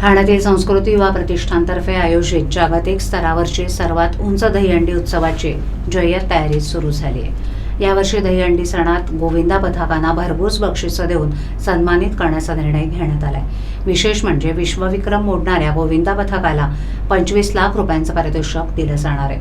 ठाण्यातील संस्कृती युवा प्रतिष्ठानतर्फे आयोजित जागतिक स्तरावरची सर्वात उंच दहीहंडी उत्सवाची जय्यत तयारी सुरू झाली आहे. यावर्षी दहीहंडी सणात गोविंदा पथकांना भरघोस बक्षिसं देऊन सन्मानित करण्याचा निर्णय घेण्यात आलाय. विशेष म्हणजे विश्वविक्रम मोडणाऱ्या गोविंदा पथकाला पंचवीस लाख रुपयांचं पारितोषिक दिलं जाणार आहे.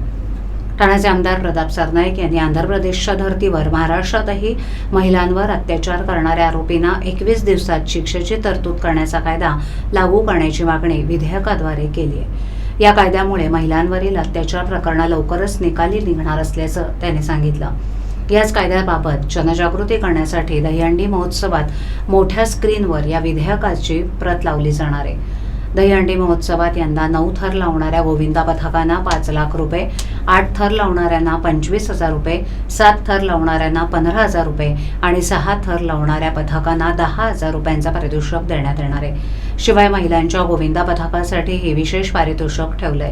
ठाण्याचे आमदार प्रताप सरनाईक यांनी आंध्र प्रदेशच्या धर्तीवर महाराष्ट्रातही महिलांवर अत्याचार करणाऱ्या आरोपींना एकवीस दिवसात शिक्षेची तरतूद करण्याचा कायदा लागू करण्याची मागणी विधेयकाद्वारे केली आहे. या कायद्यामुळे महिलांवरील अत्याचार प्रकरणं लवकरच निकाली निघणार असल्याचं त्यांनी सांगितलं. याच कायद्याबाबत जनजागृती करण्यासाठी दहीहंडी महोत्सवात मोठ्या स्क्रीनवर या विधेयकाची प्रत लावली जाणार आहे. दहीहंडी महोत्सवात यंदा नऊ थर लावणाऱ्या गोविंदा पथकांना पाच लाख रुपये आठ थर लावणाऱ्यांना पंचवीस हजार रुपये सात थर लावणाऱ्यांना पंधरा हजार रुपये आणि सहा थर लावणाऱ्या पथकांना दहा हजार रुपयांचा पारितोषिक देण्यात येणार आहे. शिवाय महिलांच्या गोविंदा पथकासाठी हे विशेष पारितोषिक ठेवलंय.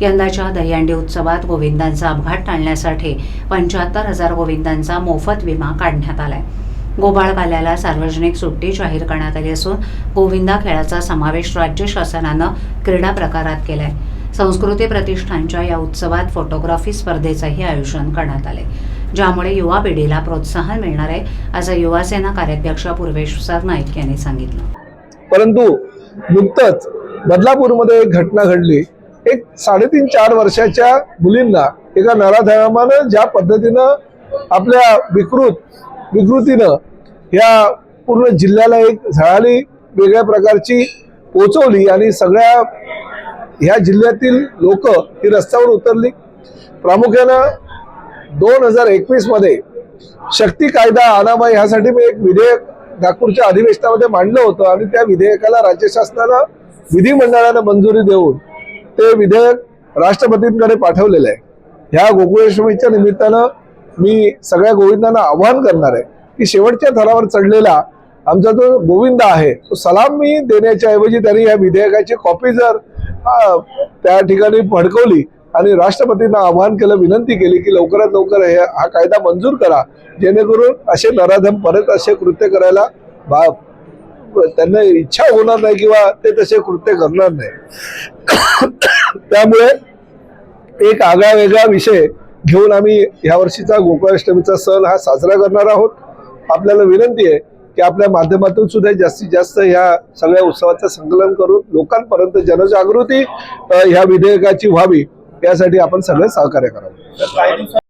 यंदाच्या दहीहंडी उत्सवात गोविंदांचा अपघात टाळण्यासाठी पंच्याहत्तर हजार गोविंदांचा मोफत विमा काढण्यात आलाय. गोपाळकाल्याला सार्वजनिक सुट्टी जाहीर करण्यात आली असून गोविंदा खेळाचा समावेश राज्य शासनानं क्रीडा प्रकारात केलाय. संस्कृती प्रतिष्ठानच्या या उत्सवात फोटोग्राफी स्पर्धेचंही आयोजन करण्यात आले ज्यामुळे युवा पिढीला प्रोत्साहन मिळणार आहे असं युवासेना कार्याध्यक्ष पूर्वेश सरनाईक यांनी सांगितलं. परंतु नुकतंच बदलापूरमध्ये एक घटना घडली. एक साडेतीन चार वर्षाच्या मुलींना एका नराधमानं ज्या पद्धतीनं आपल्या विकृत विकृतीनं या पूर्ण जिल्ह्याला एक झळाली वेगळ्या प्रकारची पोचवली आणि सगळ्या ह्या जिल्ह्यातील लोक ही रस्त्यावर उतरली. प्रामुख्यानं दोन हजार एकवीसमध्ये शक्ती कायदा आणावा ह्यासाठी मी एक विधेयक नागपूरच्या अधिवेशनामध्ये मांडलं होतं आणि त्या विधेयकाला राज्य शासनानं विधिमंडळानं मंजुरी देऊन ते विधेयक राष्ट्रपतींकडे पाठवलेलं आहे. ह्या गोकुळेश्वमीच्या निमित्तानं मी सगळ्या गोविंदांना आवाहन करणार आहे की शेवटच्या थरावर चढलेला आमचा जो गोविंद आहे तो सलाम मी देण्याच्या ऐवजी त्यांनी या विधेयकाची कॉपी जर त्या ठिकाणी भडकवली आणि राष्ट्रपतींना आवाहन केलं विनंती केली की लवकरात लवकर हे हा कायदा मंजूर करा जेणेकरून असे नराधम परत असे कृत्य करायला बा- त्यांना इच्छा होणार नाही किंवा ते तसे कृत्य करणार नाही. त्यामुळे एक आगळा वेगळा विषय घेऊन आम्ही ह्या वर्षीचा गोकुळाष्टमीचा सण हा साजरा करणार आहोत. आपल्याला विनंती आहे की आपल्या माध्यमातून सुद्धा जास्तीत जास्त ह्या सगळ्या उत्सवाचं संकलन करून लोकांपर्यंत जनजागृती ह्या विधेयकाची व्हावी यासाठी आपण सगळे सहकार्य करावं.